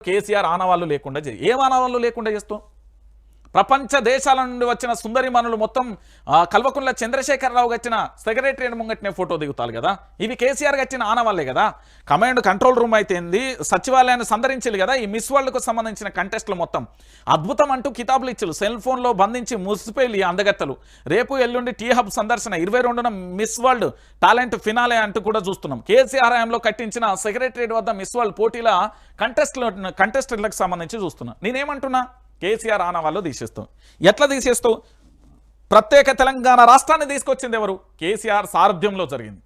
కేసీఆర్ ఆనవాళ్ళు లేకుండా ఏం ఆనవాళ్ళు లేకుండా చేస్తాం ప్రపంచ దేశాల నుండి వచ్చిన సుందరిమణులు మొత్తం ఆ, కల్వకుంట్ల చంద్రశేఖరరావు గచ్చిన సెక్రటరీ ముంగట్నే ఫోటో దిగుతారు కదా. ఇవి కేసీఆర్ గచ్చిన ఆనవాళ్ళే కదా. కమాండ్ కంట్రోల్ రూమ్ అయితేంది సచివాలయాన్ని సందరించారు కదా. ఈ మిస్ వరల్డ్కు సంబంధించిన కంటెస్ట్లు మొత్తం. అద్భుతం అంటూ కితాబులు ఇచ్చారు. సెల్ ఫోన్లో బంధించి ముసిపోయి ఈ అందగత్తలు. రేపు ఎల్లుండి టీ హబ్ సందర్శన ఇరవై రెండున మిస్ వరల్డ్ టాలెంట్ ఫినాలే అంటూ కూడా చూస్తున్నాం. కేసీఆర్ హయాంలో కట్టించిన సెక్రటరియట్ వద్ద మిస్ వరల్డ్ పోటీల కంటెస్ట్లు కంటెస్టెంట్లకు సంబంధించి చూస్తున్నా. నేనేమంటున్నా? కేసీఆర్ ఆనవాళ్ళు తీసేస్తాం. ఎట్లా తీసేస్తావు ప్రత్యేక తెలంగాణ రాష్ట్రాన్ని తీసుకొచ్చింది ఎవరు? కేసీఆర్ సారథ్యంలో జరిగింది.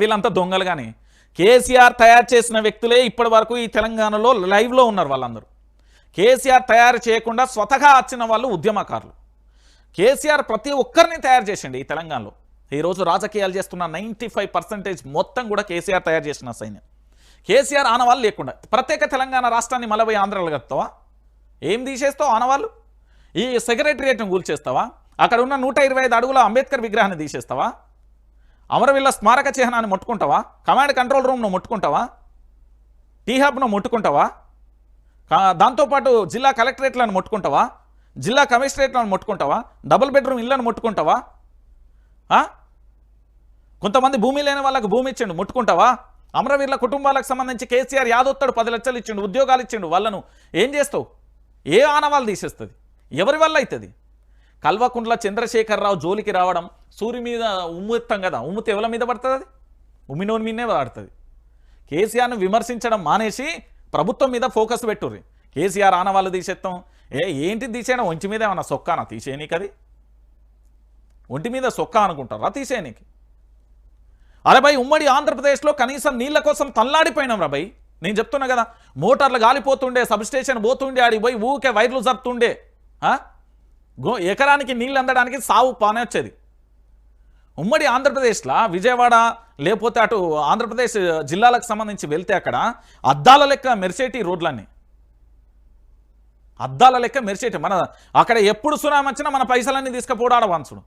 వీళ్ళంతా దొంగలు కానీ కేసీఆర్ తయారు చేసిన వ్యక్తులే ఇప్పటి వరకు ఈ తెలంగాణలో లైవ్లో ఉన్నారు వాళ్ళందరూ. కేసీఆర్ తయారు చేయకుండా స్వతహా వచ్చిన వాళ్ళు ఉద్యమకారులు. కేసీఆర్ ప్రతి ఒక్కరిని తయారు చేసిండి ఈ తెలంగాణలో. ఈరోజు రాజకీయాలు చేస్తున్న నైంటీ మొత్తం కూడా కేసీఆర్ తయారు చేసిన సైన్యం. కేసీఆర్ ఆనవాళ్ళు లేకుండా. ప్రత్యేక తెలంగాణ రాష్ట్రాన్ని మలబై ఆంధ్రాలు కడతావా ఏం తీసేస్తావు ఆనవాళ్ళు? ఈ సెక్రటరియట్ని కూల్చేస్తావా? అక్కడ ఉన్న నూట ఇరవై ఐదు అడుగుల అంబేద్కర్ విగ్రహాన్ని తీసేస్తావా? అమరవీళ్ళ స్మారక చిహ్నాన్ని ముట్టుకుంటావా? కమాండ్ కంట్రోల్ రూమ్ను ముట్టుకుంటావా? టీ హబ్ను ముట్టుకుంటావా? దాంతోపాటు జిల్లా కలెక్టరేట్లను ముట్టుకుంటావా? జిల్లా కమిషనరేట్లను ముట్టుకుంటావా? డబుల్ బెడ్రూమ్ ఇళ్ళను ముట్టుకుంటావా? కొంతమంది భూమి లేని వాళ్ళకి భూమి ఇచ్చిండు ముట్టుకుంటావా? అమరవీరుల కుటుంబాలకు సంబంధించి కేసీఆర్ యాదొత్తాడు పది లక్షలు ఇచ్చిండు ఉద్యోగాలు ఇచ్చిండు వాళ్ళను ఏం చేస్తావు? ఏ ఆనవాళ్ళు తీసేస్తుంది? ఎవరి వల్ల అవుతుంది కల్వకుంట్ల చంద్రశేఖరరావు జోలికి రావడం సూర్యు మీద ఉమ్మెత్తాం కదా ఉమ్మితే ఎవరి మీద పడుతుంది అది? ఉమ్మినోని మీదనే పడుతుంది. కేసీఆర్ను విమర్శించడం మానేసి ప్రభుత్వం మీద ఫోకస్ పెట్టుర్రి. కేసీఆర్ ఆనవాళ్ళు తీసేస్తాం ఏ ఏంటి తీసేయడం? ఒంటి మీద ఏమన్నా సొక్కానా? తీసేయనీకి అది. ఒంటి మీద సొక్కా అనుకుంటారా? తీసేయనీకి అరే భయ్ ఉమ్మడి ఆంధ్రప్రదేశ్లో కనీసం నీళ్ళ కోసం తల్లాడిపోయినాం రా భయ్. నేను చెప్తున్నా కదా మోటార్లు గాలిపోతుండే సబ్ స్టేషన్ పోతుండే ఆడికి పోయి ఊకే వైర్లు జరుపుతుండే గో ఎకరానికి నీళ్ళు అందడానికి సావు పానే వచ్చేది. ఉమ్మడి ఆంధ్రప్రదేశ్లో విజయవాడ లేకపోతే అటు ఆంధ్రప్రదేశ్ జిల్లాలకు సంబంధించి వెళ్తే అక్కడ అద్దాల లెక్క మెరిసేటి రోడ్లన్నీ. అద్దాల లెక్క మెరిసేటి మన అక్కడ ఎప్పుడు సునామీ వచ్చినా మన పైసలన్నీ తీసుకుపోడాడ వంచుడు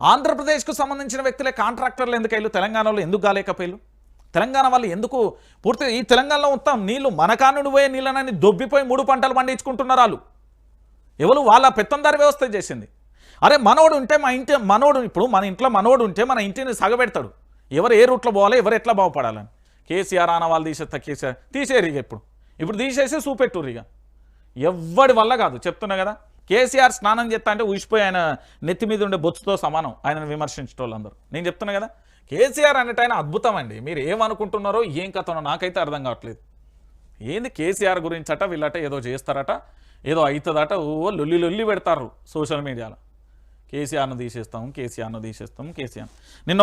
ఆంధ్రప్రదేశ్కు సంబంధించిన వ్యక్తులే కాంట్రాక్టర్లు ఎందుకు వెళ్ళు తెలంగాణలో ఎందుకు కాలేకపోయారు తెలంగాణ వాళ్ళు ఎందుకు పూర్తి ఈ తెలంగాణలో మొత్తం నీళ్ళు మనకానుడు పోయే నీళ్ళనని దొబ్బిపోయి మూడు పంటలు పండించుకుంటున్నారు వాళ్ళు. ఎవరు వాళ్ళ పెత్తందారి వ్యవస్థ చేసింది. అరే మనోడు ఉంటే మా ఇంటి మనోడు ఇప్పుడు మన ఇంట్లో మనోడు ఉంటే మన ఇంటిని సగబెడతాడు. ఎవరు ఏ రూట్లో పోవాలి ఎవరు ఎట్లా బాగుపడాలని? కేసీఆర్ ఆన వాళ్ళు తీసేస్తా కేసీఆర్ తీసేరు ఇక ఇప్పుడు. ఇప్పుడు తీసేసి చూపెట్టుర్రు ఇక. ఎవ్వడి వల్ల కాదు చెప్తున్నా కదా. కేసీఆర్ స్నానం చేస్తా అంటే ఊసిపోయి ఆయన నెత్తి మీద ఉండే బొచ్చుతో సమానం. ఆయనను విమర్శించే వాళ్ళందరూ నేను చెప్తున్నా కదా కేసీఆర్ అనేట ఆయన అద్భుతం అండి మీరు ఏమనుకుంటున్నారో ఏం కథనో నాకైతే అర్థం కావట్లేదు. ఏంది కేసీఆర్ గురించి అట వీళ్ళట ఏదో చేస్తారట ఏదో అవుతుందట ఓ లొల్లి లొల్లి పెడతారు సోషల్ మీడియాలో. కేసీఆర్ను తీసేస్తాం కేసీఆర్ను తీసేస్తాం కేసీఆర్. నిన్న ఒక